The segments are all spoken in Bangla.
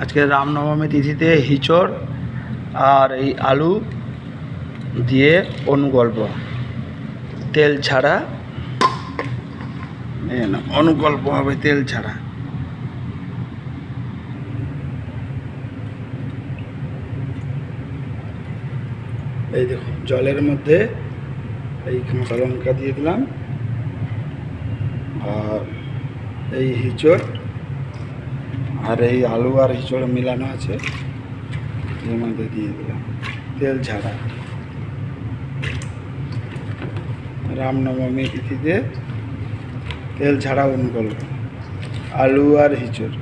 আজকে রামনবমী তিথিতে হিচড় আর এই আলু দিয়ে অনুগল্প। তেল ছাড়া অনুগল্প হবে তেল ছাড়া। এই দেখুন, জলের মধ্যে এই কাঁচা লঙ্কা দিয়ে দিলাম। আর এই হিচড় আর এই আলু আর হিচড়ে মিলানো আছে। এর মধ্যে দিয়ে দিলাম। তেল ছাড়া। রামনবমী তিথিতে তেল ছাড়া উন করল আলু আর হিচড়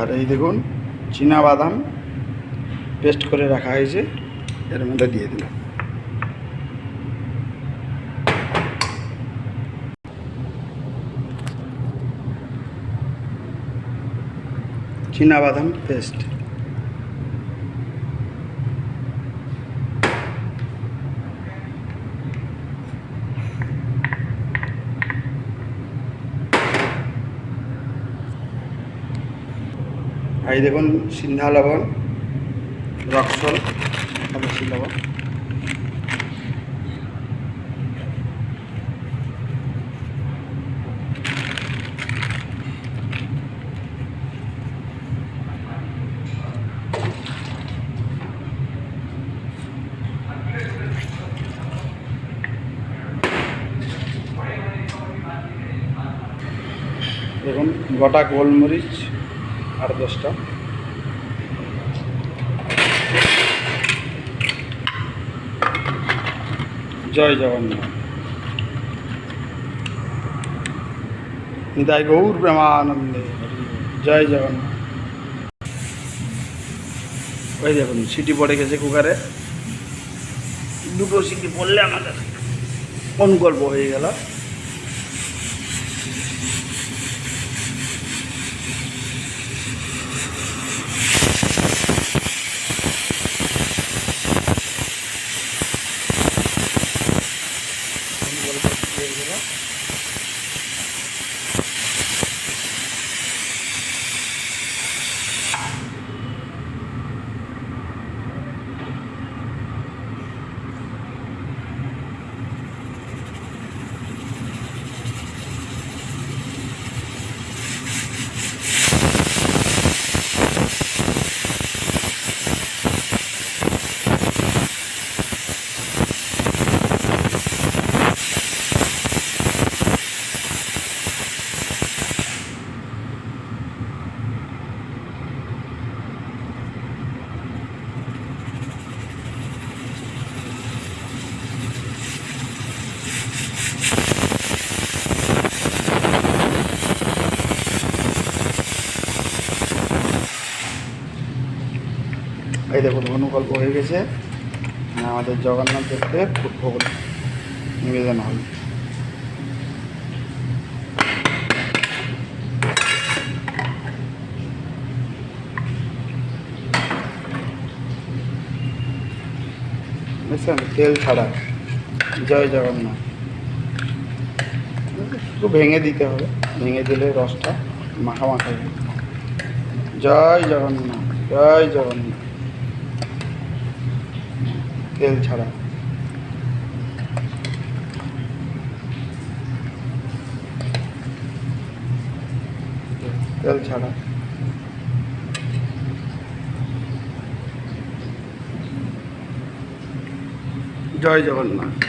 আর এই দেখুন, চীনা বাদাম পেস্ট করে রাখা হয়েছে, এর মধ্যে দিয়ে দিলাম। চীনা বাদাম পেস্ট আর এই দেখুন সিন্ধা লবণ রক্সল বেশি লবণ। দেখুন গোটা গোলমরিচ আর দশটা। জয় জগন্নাথ। গৌর প্রেমানন্দে। জয় জগন্নাথ। ওই দেখুন, সিটি পড়ে গেছে কুকারে। দুটো সিটি পড়লে আমাদের অনুকল্প হয়ে গেল অনুকল্প হয়ে এই দেখুন অনুকল্প হয়ে গেছে। আমাদের জগন্নাথ দেবকে ভোগ নিবেদন হবে বুঝছেন? তেল ছাড়া। জয় জগন্নাথ। একটু ভেঙে দিতে হবে। ভেঙে দিলে রসটা মাখা মাখা জয় জগন্নাথ জয় জগন্নাথ। তেল ছাড়া। তেল ছাড়া। জয় জগন্নাথ।